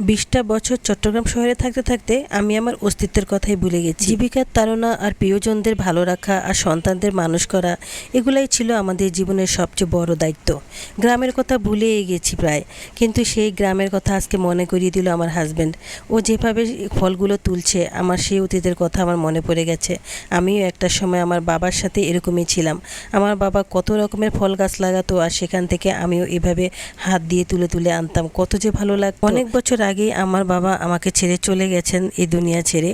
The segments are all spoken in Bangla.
বিশটা বছর চট্টগ্রাম শহরে থাকতে থাকতে আমি আমার অস্তিত্বের কথাই ভুলে গেছি। জীবিকার তাড়না আর প্রিয়জনদের ভালো রাখা আর সন্তানদের মানুষ করা, এগুলাই ছিল আমাদের জীবনের সবচেয়ে বড় দায়িত্ব। গ্রামের কথা ভুলেই গেছি প্রায়, কিন্তু সেই গ্রামের কথা আজকে মনে করিয়ে দিল আমার হাজব্যান্ড ও যেভাবে ফলগুলো তুলছে, আমার সেই অতীতের কথা আমার মনে পড়ে গেছে। আমিও একটা সময় আমার বাবার সাথে এরকমই ছিলাম। আমার বাবা কত রকমের ফল গাছ লাগাতো আর সেখান থেকে আমিও এভাবে হাত দিয়ে তুলে তুলে আনতাম। কত যে ভালো লাগতো। অনেক বছর আগেই আমার বাবা আমাকে ছেড়ে চলে গেছেন এই দুনিয়া ছেড়ে।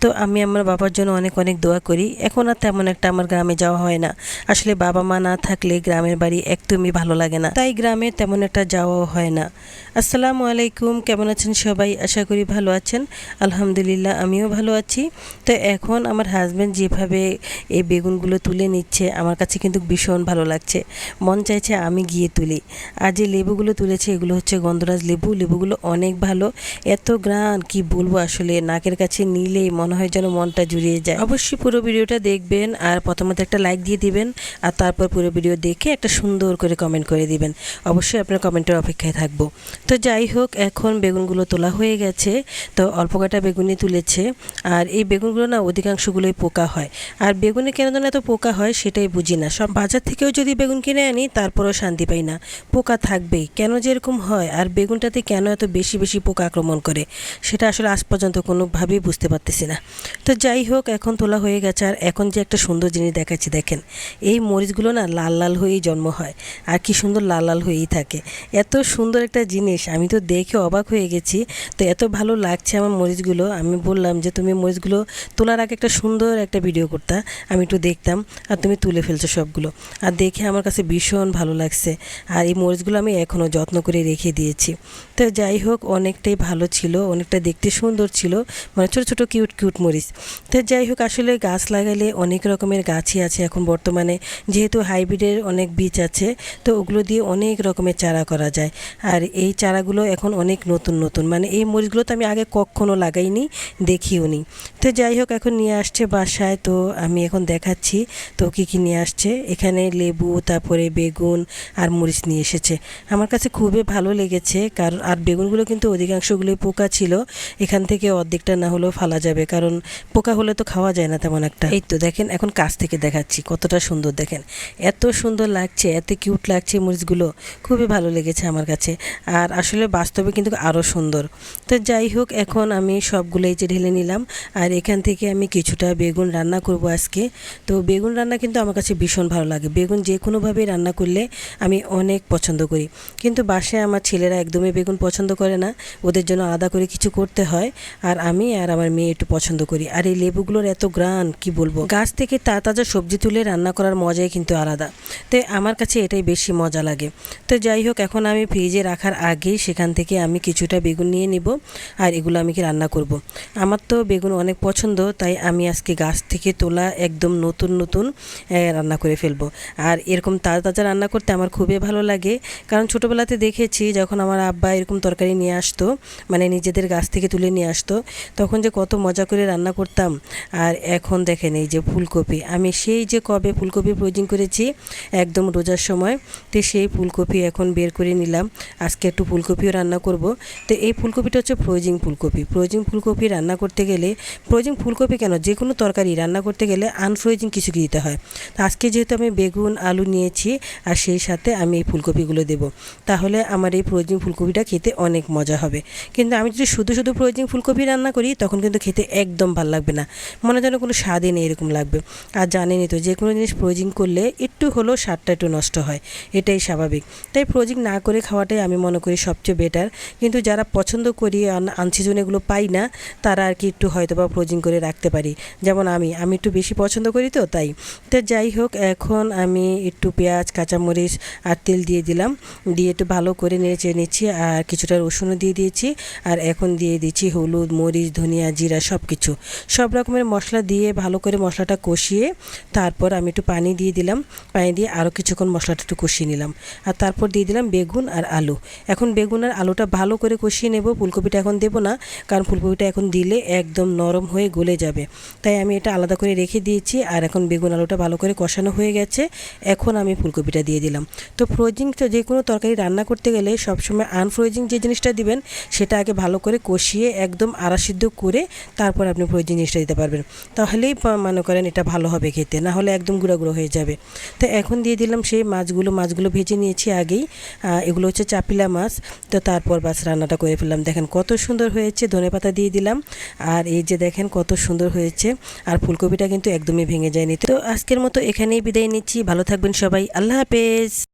তো আমি আমার বাবার জন্য অনেক অনেক দোয়া করি। এখন আর তেমন একটা আমার গ্রামে যাওয়া হয় না। আসলে বাবা মা না থাকলে গ্রামের বাড়ি একদমই ভালো লাগে না। তাই গ্রামে তেমন একটা যাওয়াও হয় না। আসসালামু আলাইকুম, কেমন আছেন সবাই? আশা করি ভালো আছেন। আলহামদুলিল্লাহ, আমিও ভালো আছি। তো এখন আমার হাজব্যান্ড যেভাবে এই বেগুনগুলো তুলে নিচ্ছে, আমার কাছে কিন্তু ভীষণ ভালো লাগছে। মন চাইছে আমি গিয়ে তুলি। আর যে লেবুগুলো তুলেছে, এগুলো হচ্ছে গন্ধরাজ লেবু। লেবুগুলো অনেক ভালো এত গ্রান কি বলব আসলে? নাকের কাছে নিলেই মনে হয় যেন মনটা জুড়িয়ে যায়। অবশ্যই পুরো ভিডিওটা দেখবেন আর প্রথমত একটা লাইক দিয়ে দিবেন আর তারপর পুরো ভিডিও দেখে একটা সুন্দর করে কমেন্ট করে দিবেন। অবশ্যই আপনার কমেন্টের অপেক্ষায় থাকব। তো যাই হোক, এখন বেগুনগুলো তোলা হয়ে গেছে। তো অল্প কাটা বেগুনি তুলেছে। আর এই বেগুনগুলো না অধিকাংশগুলোই পোকা হয়। আর বেগুনে কেন যেন এত পোকা হয় সেটাই বুঝি না। সব বাজার থেকেও যদি বেগুন কিনে আনি, তারপরেও শান্তি পাই না। পোকা থাকবেই। কেন যেরকম হয়? আর বেগুনটাতে কেন এত বেশি বেশি পোকা আক্রমণ করে। সেটা আসলে আজ পর্যন্ত কোনোভাবেই বুঝতে পারতেছি না। তো যাই হোক, এখন তোলা হয়ে গেছে আর এখন যে একটা সুন্দর জিনিস দেখাচ্ছি, দেখেন। এই মরিচগুলো না লাল লাল হয়েই জন্ম হয় আর কি সুন্দর লাল লাল হয়েই থাকে। এত সুন্দর একটা জিনিস, আমি তো দেখে অবাক হয়ে গেছি। তো এত ভালো লাগছে আমার মরিচগুলো। আমি বললাম যে, তুমি মরিচগুলো তোলার আগে একটা সুন্দর একটা ভিডিও করতা। আমি একটু দেখতাম আর তুমি তুলে ফেলছো সবগুলো। আর দেখে আমার কাছে ভীষণ ভালো লাগছে। আর এই মরিচগুলো আমি এখনও যত্ন করে রেখে দিয়েছি। তো যাই হোক অনেকটাই ভালো ছিল, অনেকটা দেখতে সুন্দর ছিল মানে ছোটো ছোটো কিউট কিউট মরিচ। তো যাই হোক, আসলে গাছ লাগালে অনেক রকমের গাছই আছে এখন বর্তমানে, যেহেতু হাইব্রিডের অনেক বীজ আছে, তো ওগুলো দিয়ে অনেক রকমের চারা করা যায়। আর এই চারাগুলো এখন অনেক নতুন নতুন মানে এই মরিচগুলো তো আমি আগে কখনো লাগাইনি, দেখিও নি। তো যাই হোক, এখন নিয়ে আসছে বাসায়, তো আমি এখন দেখাচ্ছি, তো কী কী নিয়ে আসছে। এখানে লেবু, তারপরে বেগুন আর মরিচ নিয়ে এসেছে। আমার কাছে খুবই ভালো লেগেছে, কারণ আর বেগুনগুলো কিন্তু অধিকাংশগুলোই পোকা ছিল। এখান থেকে অর্ধেকটা না হলেও ফালা যাবে, কারণ পোকা হলে তো খাওয়া যায় না তেমন একটা। এই তো দেখেন, এখন কাছ থেকে দেখাচ্ছি, কতটা সুন্দর দেখেন। এত সুন্দর লাগছে, এত কিউট লাগছে মরিচগুলো। খুবই ভালো লেগেছে আমার কাছে। আর আসলে বাস্তবে কিন্তু আরও সুন্দর। তো যাই হোক, এখন আমি সবগুলোই যে ঢেলে নিলাম, আর এখান থেকে আমি কিছুটা বেগুন রান্না করব আজকে। তো বেগুন রান্না কিন্তু আমার কাছে ভীষণ ভালো লাগে। বেগুন যে কোনোভাবেই রান্না করলে আমি অনেক পছন্দ করি। কিন্তু বাসায় আমার ছেলেরা একদমই বেগুন পছন্দ করে না। ওদের জন্য আলাদা করে কিছু করতে হয়। আর আমি আর আমার মেয়ে একটু পছন্দ করি। আর এই লেবুগুলোর এত গ্রান, কি বলব? গাছ থেকে তা তাজা সবজি তুলে রান্না করার মজাই কিন্তু আলাদা। তো আমার কাছে এটাই বেশি মজা লাগে। তো যাই হোক, এখন আমি ফ্রিজে রাখার আগেই সেখান থেকে আমি কিছুটা বেগুন নিয়ে নিব আর এগুলো আমি কি রান্না করব। আমার তো বেগুন অনেক পছন্দ, তাই আমি আজকে গাছ থেকে তোলা একদম নতুন নতুন রান্না করে ফেলব। আর এরকম তাজা তাজা রান্না করতে আমার খুবই ভালো লাগে। কারণ ছোটোবেলাতে দেখেছি, যখন আমার আব্বা এরকম তরকারি নিয়ে আসতো মানে নিজেদের গাছ থেকে তুলে নিয়ে আসতো, তখন যে কত মজা করে রান্না করতাম। আর এখন দেখেন এই যে ফুলকপি, আমি সেই যে কবে ফুলকপি প্রয়োজন করেছি একদম রোজার সময়, তো সেই ফুলকপি এখন বের করে নিলাম। আজকে একটু ফুলকপিও রান্না করব। তো এই ফুলকপিটা হচ্ছে ফ্রোজিং ফুলকপি। ফ্রোজিং ফুলকপি রান্না করতে গেলে ফ্রোজিং ফুলকপি কেন? যে কোনো তরকারি রান্না করতে গেলে আনফ্রোজিং কিছু দিতে হয়। তো আজকে যেহেতু আমি বেগুন, আলু নিয়েছি, আর সেই সাথে আমি এই ফুলকপিগুলো দেবো। তাহলে আমার এই ফ্রোজিং ফুলকপিটা খেতে অনেক মজা হবে। কিন্তু আমি যদি শুধু শুধু ফ্রোজিং ফুলকপি রান্না করি, তখন কিন্তু খেতে একদম ভালো লাগবে না। মনে যেন কোনো স্বাদই নেই এরকম লাগবে। আর জানেনই তো, যে কোনো জিনিস ফ্রোজিং করলে একটু হলেও স্বাদটা একটু নষ্ট হয়। এটাই স্বাভাবিক। তাই ফ্রোজিং না করে খাওয়াটাই আমি মনে করি সবচেয়ে বেটার কিন্তু যারা পছন্দ করি আনসিজন এগুলো পাই না, তারা আর কি একটু হয়তো বা ফ্রোজিং করে রাখতে পারি। যেমন আমি আমি একটু বেশি পছন্দ করি তো তাই। তো যাই হোক, এখন আমি একটু পেঁয়াজ, কাঁচামরিচ আর তেল দিয়ে দিলাম। দিয়ে একটু ভালো করে নেড়ে চেড়ে নিচ্ছি আর কিছুটা রসুনও দিয়ে দিয়েছি। আর এখন দিয়ে দিচ্ছি হলুদ, মরিচ, ধনিয়া, জিরা সব কিছু সব রকমের মশলা দিয়ে ভালো করে মশলাটা কষিয়ে তারপর আমি একটু পানি দিয়ে দিলাম। পানি দিয়ে আরও কিছুক্ষণ মশলাটা একটু কষিয়ে নিলাম। আর তারপর দিয়ে দিলাম বেগুন আর আলু। এখন বেগুন আর আলুটা ভালো করে কষিয়ে নেব। ফুলকপিটা এখন দেবো না, কারণ ফুলকপিটা এখন দিলে একদম নরম হয়ে গলে যাবে। তাই আমি এটা আলাদা করে রেখে দিয়েছি। আর এখন বেগুন আলুটা ভালো করে কষানো হয়ে গেছে। এখন আমি ফুলকপিটা দিয়ে দিলাম। তো ফ্রোজিং তো যে কোনো তরকারি রান্না করতে গেলে সবসময় আনফ্রোজিং যে জিনিসটা দিবেন সেটা আগে ভালো করে কষিয়ে একদম আড়াসিদ্ধ করে তারপর আপনি প্রয়োজন জিনিসটা দিতে পারবেন। তাহলেই মনে করেন এটা ভালো হবে খেতে, না হলে একদম গুঁড়া গুঁড়ো হয়ে যাবে। তো এখন দিয়ে দিলাম সেই মাছগুলো মাছগুলো ভেজে নিয়েছি আগেই। এগুলো হচ্ছে চাপিলা মাছ। তো তারপর বাস রান্নাটা করে ফেললাম। দেখেন কত সুন্দর হয়েছে, ধনে পাতা দিয়ে দিলাম। আর এই যে দেখেন কত সুন্দর হয়েছে। আর ফুলকপিটা কিন্তু একদমই ভেঙে যায়নি। তো আজকের মতো এখানেই বিদায় নিচ্ছি। ভালো থাকবেন সবাই। আল্লাহ হাফেজ।